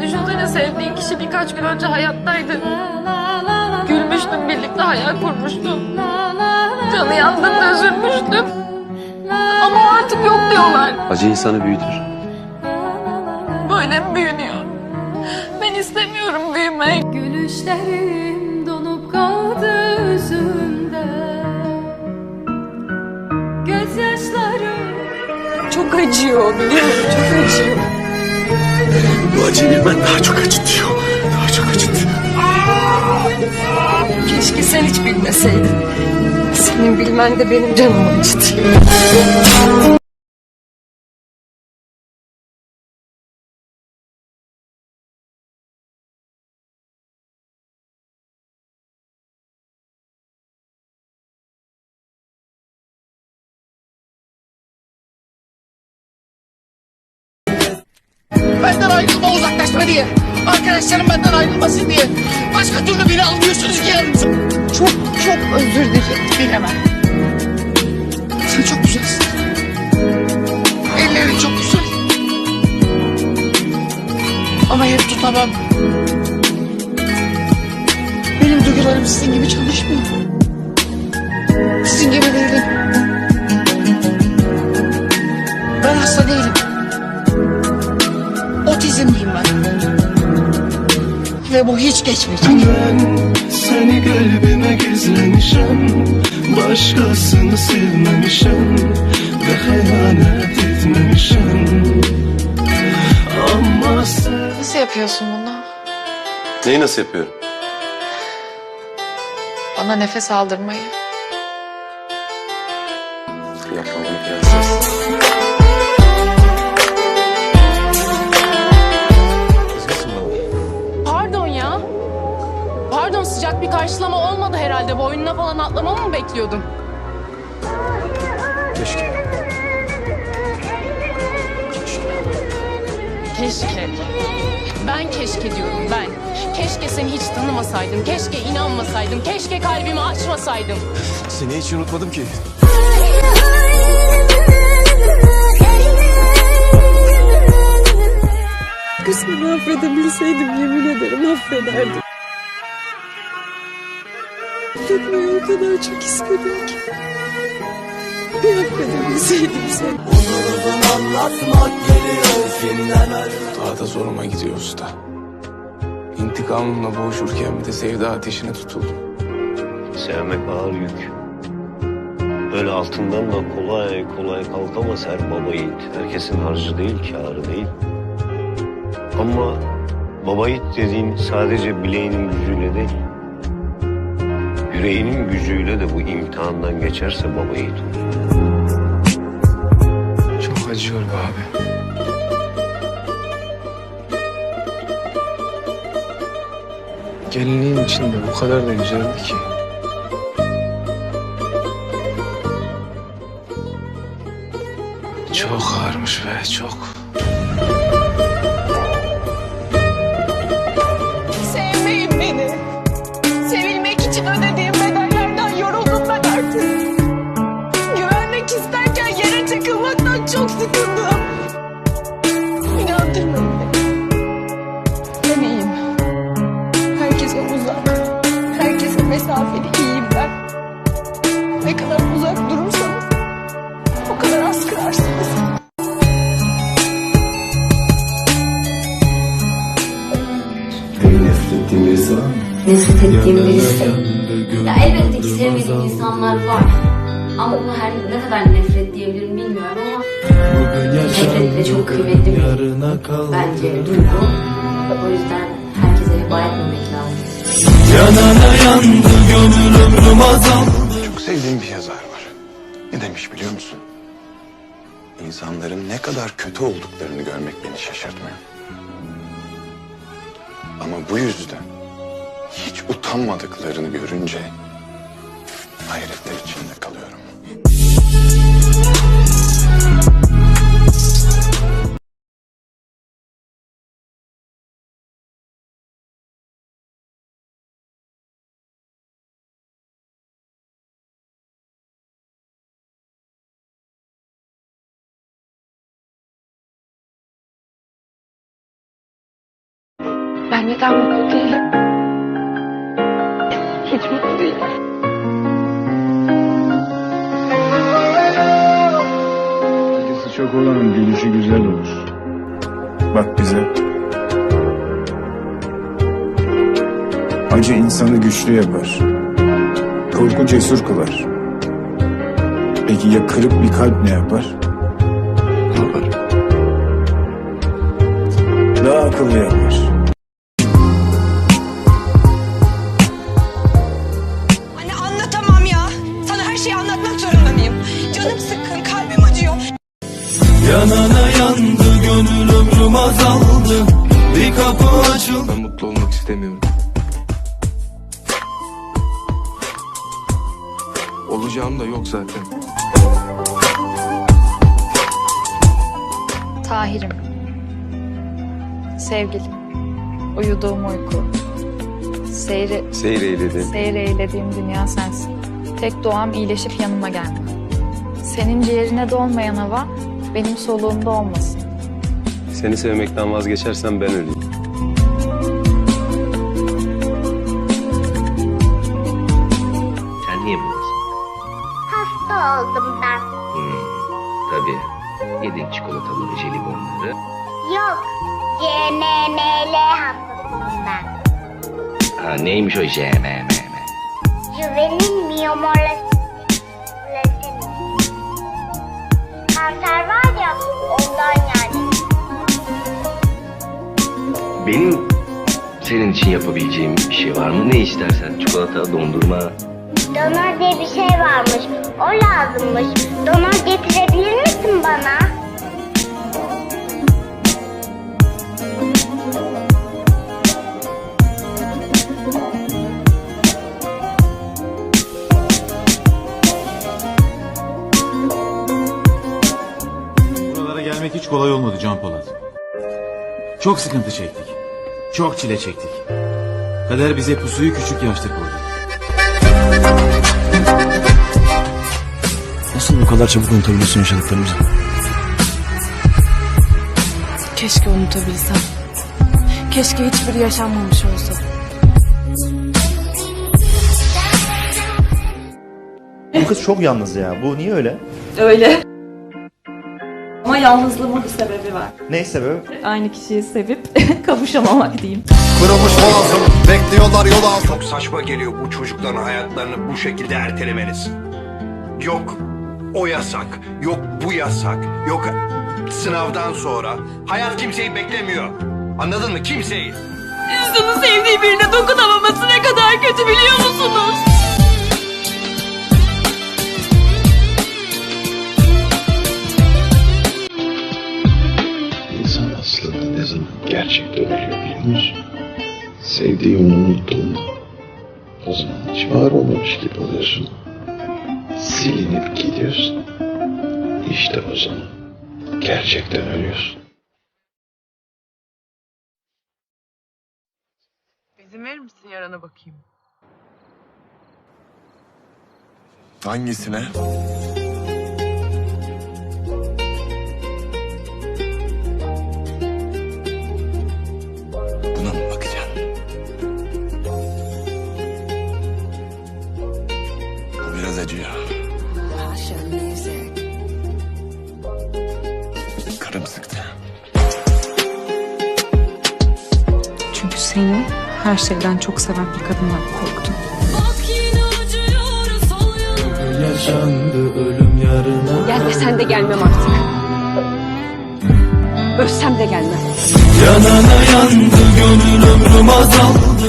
Düşünsene sevdiğin kişi birkaç gün önce hayattaydı. Gülmüştüm birlikte hayal kurmuştum. Canı yandığında üzülmüştüm. Ama o artık yok diyorlar. Acı insanı büyütür. Böyle mi büyünüyor? Ben istemiyorum büyümek. Gülüşlerim donup kaldı yüzümde Gözyaşlarım Çok acıyor biliyorum çok acıyor. Bu acıyı bilmen daha çok acıtıyor. Daha çok acıtıyor. Keşke sen hiç bilmeseydin. Senin bilmen de benim canımı acıtıyor. Benden ayrılma uzaklaşma diye. Arkadaşlarım benden ayrılmasın diye. Başka türlü beni almıyorsunuz ki. Çok çok özür dilerim. Bilemem. Sen çok güzelsin. Ellerin çok güzel. Ama hep tutamam. Benim duygularım sizin gibi çalışmıyor. Sizin gibi değilim. Ve bu hiç geçmeyecek. Ben seni kalbime gizlemişim Başkasını sevmemişim Ve hayanet etmemişim Ama sen Nasıl yapıyorsun bunu? Neyi nasıl yapıyorum? Bana nefes aldırmayı. Sıcak bir karşılama olmadı herhalde. Boynuna falan atlamamı mı bekliyordun? Keşke. Keşke. Ben keşke diyorum ben. Keşke seni hiç tanımasaydım. Keşke inanmasaydım. Keşke kalbimi açmasaydım. Seni hiç unutmadım ki. Kısmını affedebilseydim yemin ederim affederdim. Affetmeyi o kadar çok istedim ki. Bir affedebilseydim seni. Daha da zoruma gidiyor usta. İntikamımla boğuşurken bir de sevda ateşine tutuldum. Sevmek ağır yük. Öyle altından da kolay kolay kalkamaz her baba yiğit. Herkesin harcı değil, kârı değil. Ama baba yiğit dediğin sadece bileğinin gücüyle değil. Yüreğinin gücüyle de bu imtihandan geçerse baba yiğit olur. Çok acıyor be abi. Gelinliğin içinde bu kadar da güzeldi ki. Çok ağırmış be çok. Mesafeli iyiyim ben. Ne kadar uzak durursanız o kadar az kırarsınız. Beni nefret ettiğin birisi var mı? nefret ettiğim birisi. Ya elbette ki sevmediğim insanlar var. Ama bunu her ne kadar nefret diyebilirim bilmiyorum ama nefret de çok kıymetli bir bence duygu. O yüzden herkese heba etmemek lazım. Yanana yandı gönül ömrüm azal Çok sevdiğim bir yazar var. Ne demiş biliyor musun? İnsanların ne kadar kötü olduklarını görmek beni şaşırtmıyor. Ama bu yüzden hiç utanmadıklarını görünce hayretler içinde kalıyorum. Ben neden mutlu değilim? Hiç mutlu değilim. Acısı çok olanın gülüşü güzel olur. Bak bize. Acı insanı güçlü yapar. Korku cesur kılar. Peki ya kırık bir kalp ne yapar? Ne yapar? Daha akıllı yapar. İstemiyorum. Olacağım da yok zaten. Tahir'im. Sevgilim. Uyuduğum uyku. Seyri, Seyreyledi. seyir eylediğim dünya sensin. Tek doğam iyileşip yanıma gelme. Senin ciğerine dolmayan hava benim soluğumda olmasın. Seni sevmekten vazgeçersen ben öleyim. Oldum ben. Hmm, tabii. Yedin çikolataları, jelibonları. Yok. CNNL hastasıyım ben. Ha, neymiş o JMMM? Juvenil miyomorlasini. Kanser var ya ondan yani. Benim senin için yapabileceğim bir şey var mı? Ne istersen? Çikolata, dondurma. Donör diye bir şey varmış. O lazımmış. Donör getirebilir misin bana? Buralara gelmek hiç kolay olmadı Can Polat. Çok sıkıntı çektik. Çok çile çektik. Kader bize pusuyu küçük yaşta koydu. Nasıl bu kadar çabuk unutabiliyorsun yaşadıklarımızı? Keşke unutabilsem. Keşke hiçbiri yaşanmamış olsa. Bu kız çok yalnız ya. Bu niye öyle? Öyle. Ama yalnızlığımın bir sebebi var. Ne sebebi? Aynı kişiyi sevip kavuşamamak diyeyim. Kırılmış boğazım. Bekliyorlar yol altı. Çok saçma geliyor bu çocukların hayatlarını bu şekilde ertelemeniz. Yok o yasak. Yok bu yasak. Yok sınavdan sonra. Hayat kimseyi beklemiyor. Anladın mı? Kimseyi. İnsanın sevdiği birine dokunamaması ne kadar kötü biliyor musunuz? İnsan aslında ne zaman gerçekten ölüyor biliyor musun? Sevdiğini unuttuğunda o zaman hiç var olmamış gibi oluyorsun. Silinip gidiyorsun. İşte o zaman gerçekten ölüyorsun. İzin verir misin yarana bakayım? Hangisine? Buna mı bakacaksın? Bu biraz acıyor. Her şeyden çok seven bir kadından korktum. Yaşandı ölüm yarına. Gelmesen de gelmem artık. Ölsem de gelmem. Yanana yandı gönül ömrüm azaldı.